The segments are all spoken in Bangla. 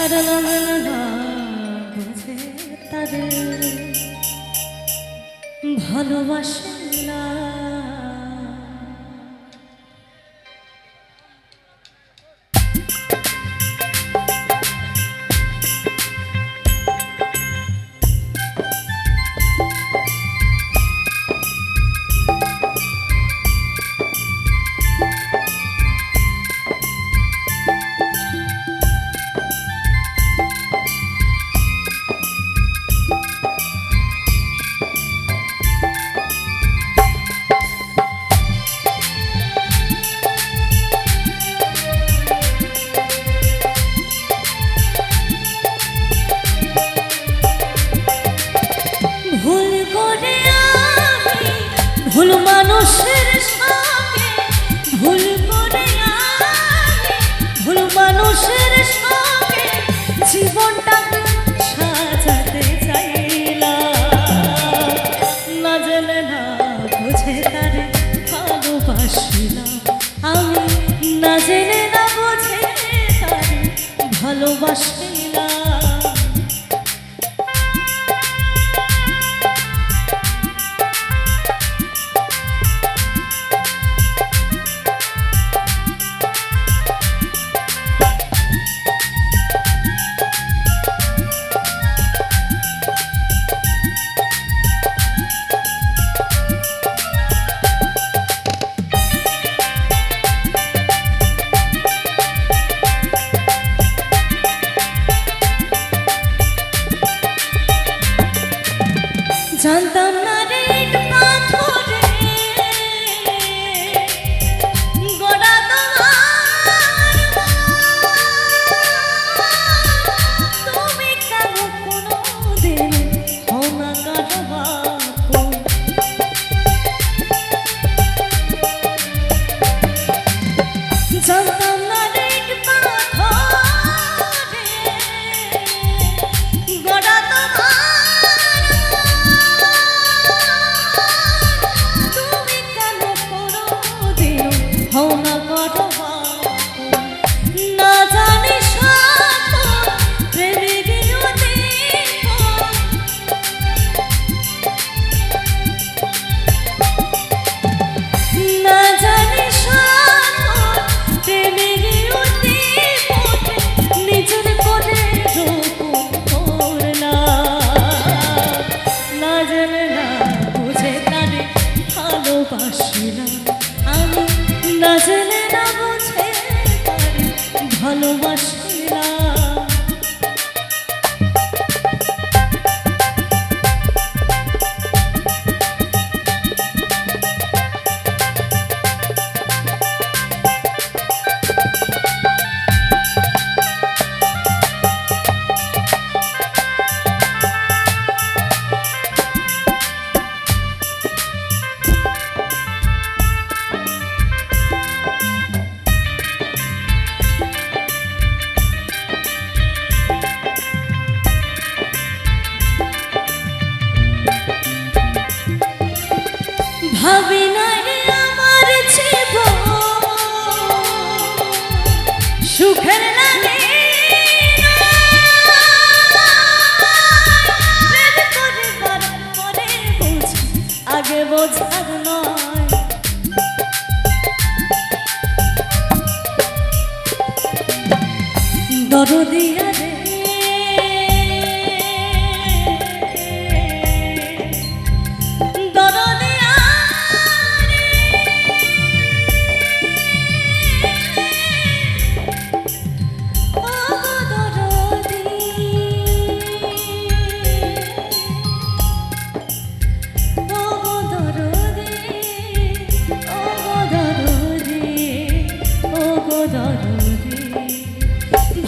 আর তাদের ভালোবাসা। আমি না জেনে না বোঝে ভালোবাসে। দরদিয়া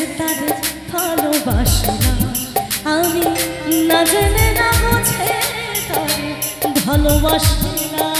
ভালোবাসা ভালোবাসনা আমি না জেনে না ভালোবাসনা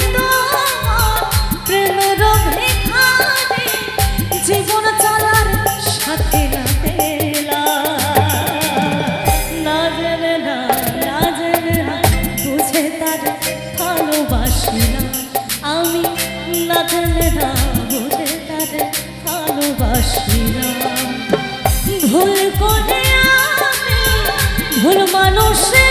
ভুল করে মানুষে